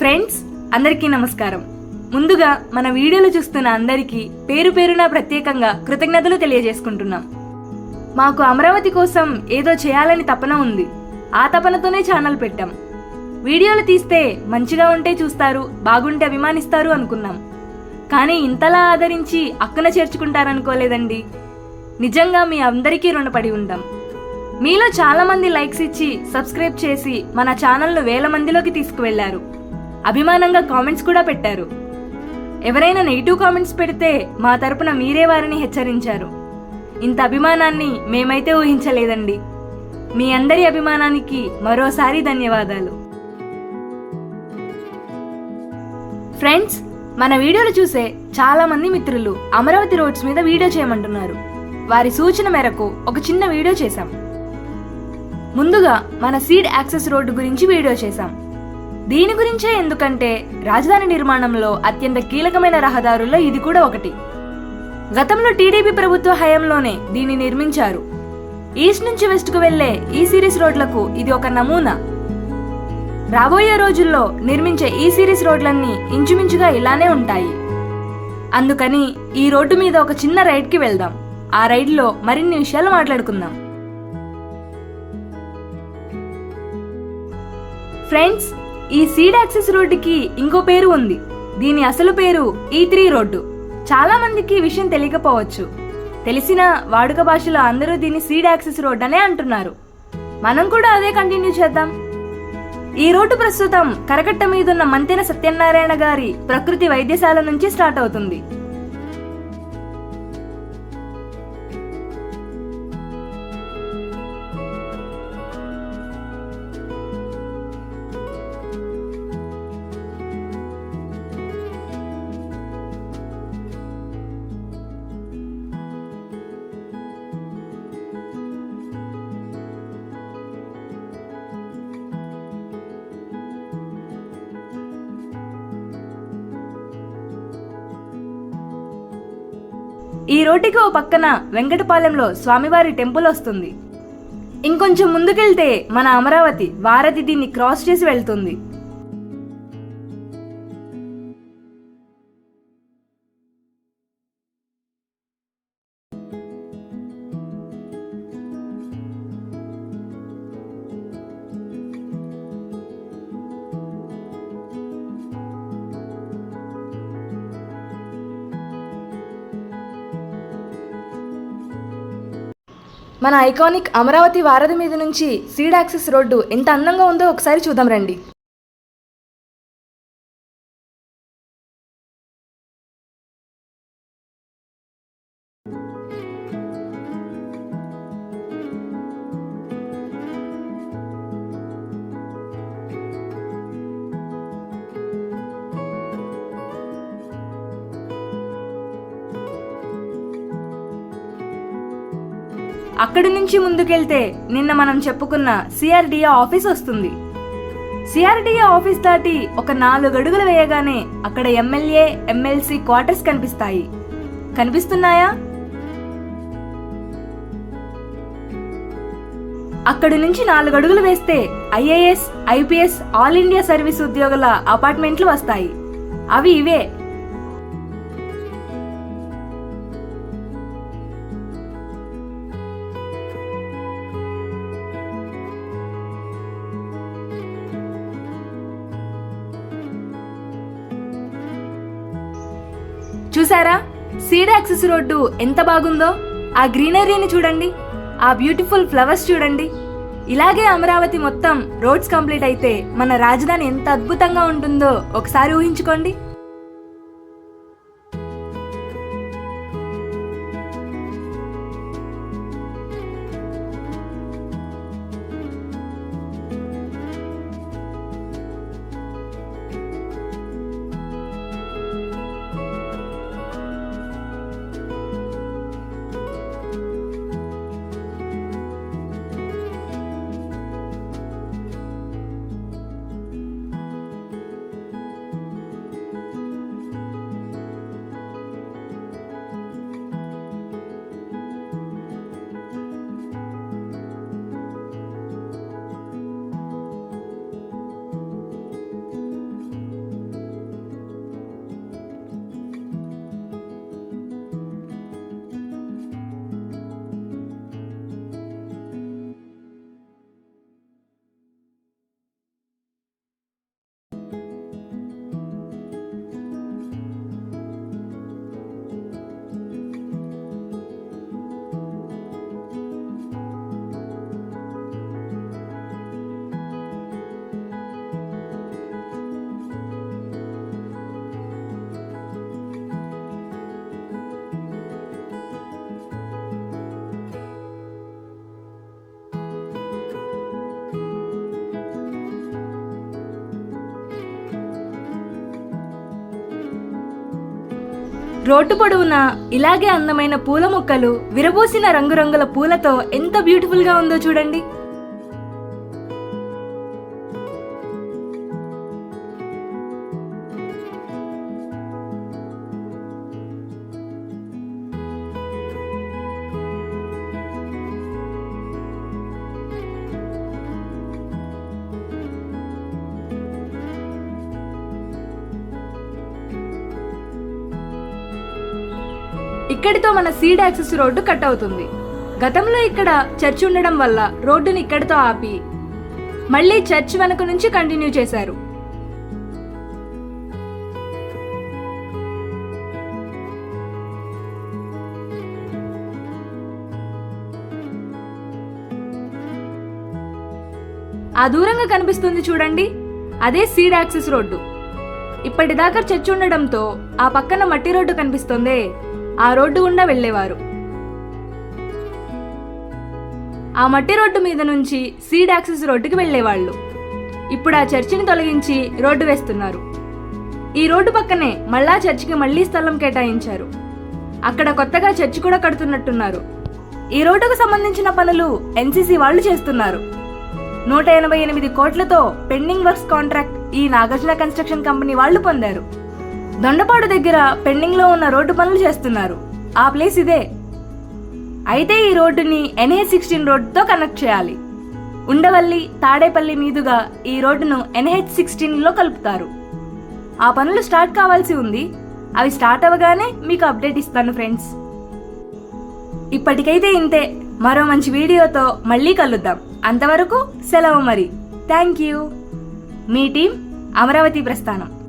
Friends అందరికీ నమస్కారం. ముందుగా మన వీడియోలు చూస్తున్న అందరికీ పేరు పేరున ప్రత్యేకంగా కృతజ్ఞతలు తెలియజేసుకుంటున్నాం. మాకు అమరావతి కోసం ఏదో చేయాలని తపన ఉంది. ఆ తపనతోనే ఛానల్ పెట్టాం. వీడియోలు తీస్తే మంచిగా ఉంటే చూస్తారు బాగుంటే అభిమానిస్తారు అనుకున్నాం. కానీ ఇంతలా ఆదరించి అక్కన చేర్చుకుంటారనుకోలేదండి. నిజంగా మీ అందరికీ రుణపడి ఉంటాం. మీలో చాలామంది లైక్స్ ఇచ్చి సబ్స్క్రైబ్ చేసి మన ఛానల్ను వేల మందిలోకి తీసుకువెళ్ళారు. అభిమానంగా కామెంట్స్ కూడా పెట్టారు. ఎవరైనా నెగిటివ్ కామెంట్స్ పెడితే మా తరపున మీరే వారిని హెచ్చరించారు. ఇంత అభిమానాన్ని మేమైతే ఊహించలేదండి. మీ అందరి అభిమానానికి మరోసారి ధన్యవాదాలు. ఫ్రెండ్స్ మన వీడియోలు చూసే చాలా మంది మిత్రులు అమరావతి రోడ్స్ మీద వీడియో చేయమంటున్నారు. వారి సూచన మేరకు ఒక చిన్న వీడియో చేశాం. ముందుగా మన సీడ్ యాక్సెస్ రోడ్డు గురించి వీడియో చేశాం. దీని గురించే ఎందుకంటే రాజధాని నిర్మాణంలో అత్యంత కీలకమైన రహదారుల్లో ఇది కూడా ఒకటి. గతంలో టీడీపీ ప్రభుత్వ హయాంలోనే దీన్ని నిర్మించారు. ఈస్ట్ నుంచి వెస్ట్కు వెళ్ళే ఈ సిరీస్ రోడ్లకు ఇది ఒక నమూనా. రాబోయే రోజుల్లో నిర్మించే ఈ సిరీస్ రోడ్లన్నీ ఇంచుమించుగా ఇలానే ఉంటాయి. అందుకని ఈ రోడ్డు మీద ఒక చిన్న రైడ్కి వెళ్దాం. ఆ రైడ్లో మరిన్ని విషయాలు మాట్లాడుకుందాం. ఫ్రెండ్స్ ఈ సీడ్ యాక్సెస్ రోడ్డుకి ఇంకో పేరు ఉంది. దీని అసలు పేరు e ఈ త్రీ రోడ్డు. చాలా మందికి విషయం తెలియకపోవచ్చు. తెలిసిన వాడుక భాషలో అందరూ దీన్ని సీడ్ యాక్సెస్ రోడ్ అనే అంటున్నారు. మనం కూడా అదే కంటిన్యూ చేద్దాం. ఈ రోడ్డు ప్రస్తుతం కరకట్ట మీదున్న మంతెన సత్యనారాయణ గారి ప్రకృతి వైద్యశాల నుంచి స్టార్ట్ అవుతుంది. ఈ రోడ్డుకి ఓ పక్కన వెంకటపాలెంలో స్వామివారి టెంపుల్ వస్తుంది. ఇంకొంచెం ముందుకెళ్తే మన అమరావతి వారధి దీన్ని క్రాస్ చేసి వెళ్తుంది. మన ఐకానిక్ అమరావతి వారధి మీద నుంచి సీడ్ యాక్సెస్ రోడ్డు ఎంత అందంగా ఉందో ఒకసారి చూద్దాం రండి. అక్కడి నుంచి ముందుకెళ్తే నిన్న మనం చెప్పుకున్న సిఆర్డిఏ ఆఫీస్ వస్తుంది. సిఆర్డిఏ ఆఫీస్ దాటి ఒక నాలుగు అడుగులు వేయగానే అక్కడ ఎమ్మెల్యే ఎమ్మెల్సీ క్వార్టర్స్ కనిపిస్తాయి. కనిపిస్తున్నాయా? అక్కడి నుంచి నాలుగు అడుగులు వేస్తే IAS IPS all India service ఉద్యోగుల అపార్ట్మెంట్లు వస్తాయి. అవి ఇవే. చూసారా? సీడ్ యాక్సెస్ రోడ్డు ఎంత బాగుందో? ఆ గ్రీనరీని చూడండి. ఆ బ్యూటిఫుల్ ఫ్లవర్స్ చూడండి. ఇలాగే అమరావతి మొత్తం రోడ్స్ కంప్లీట్ అయితే మన రాజధాని ఎంత అద్భుతంగా ఉంటుందో ఒకసారి ఊహించుకోండి. రోడ్డు పొడవునా ఇలాగే అందమైన పూల మొక్కలు విరబూసిన రంగురంగుల పూలతో ఎంత బ్యూటిఫుల్గా ఉందో చూడండి. ఇక్కడితో మన సీడ్ యాక్సెస్ రోడ్డు కట్ అవుతుంది. గతంలో ఇక్కడ చర్చ్ ఉండడం వల్ల రోడ్డుని ఇక్కడితో ఆపి మళ్ళీ చర్చ్ వెనక నుంచి కంటిన్యూ చేశారు. ఆ దూరంగా కనిపిస్తుంది చూడండి. అదే సీడ్ యాక్సెస్ రోడ్డు. ఇప్పటిదాకా చర్చ్ ఉండడంతో ఆ పక్కన మట్టి రోడ్డు కనిపిస్తుందే. ఆ రోడ్డు గుండా వెళ్ళేవారు. ఆ మట్టి రోడ్డు మీద నుంచి సీడ్ యాక్సెస్ రోడ్డుకి వెళ్ళేవాళ్ళు. ఇప్పుడు ఆ చర్చిని తొలగించి రోడ్డు వేస్తున్నారు. ఈ రోడ్డు పక్కనే మళ్ళా చర్చికి మళ్ళీ స్థలం కేటాయించారు. అక్కడ కొత్తగా చర్చి కూడా కడుతున్నట్టున్నారు. ఈ రోడ్డుకు సంబంధించిన పనులు ఎన్సీసీ వాళ్ళు చేస్తున్నారు. నూట ఎనభై ఎనిమిది కోట్లతో పెండింగ్ వర్క్స్ కాంట్రాక్ట్ ఈ నాగార్జున కన్స్ట్రక్షన్ కంపెనీ వాళ్ళు పొందారు. దొండపాడు దగ్గర పెండింగ్లో ఉన్న రోడ్డు పనులు చేస్తున్నారు. ఆ ప్లేస్ ఇదే. అయితే ఈ రోడ్డుని ఎన్హెచ్ సిక్స్టీన్ రోడ్డుతో కనెక్ట్ చేయాలి. ఉండవల్లి తాడేపల్లి మీదుగా ఈ రోడ్డును ఎన్హెచ్ సిక్స్టీన్లో కలుపుతారు. ఆ పనులు స్టార్ట్ కావాల్సి ఉంది. అవి స్టార్ట్ అవ్వగానే మీకు అప్డేట్ ఇస్తాను ఫ్రెండ్స్. ఇప్పటికైతే ఇంతే. మరో మంచి వీడియోతో మళ్ళీ కలుద్దాం. అంతవరకు సెలవు మరి. Thank you. Me team Amaravati ప్రస్థానం.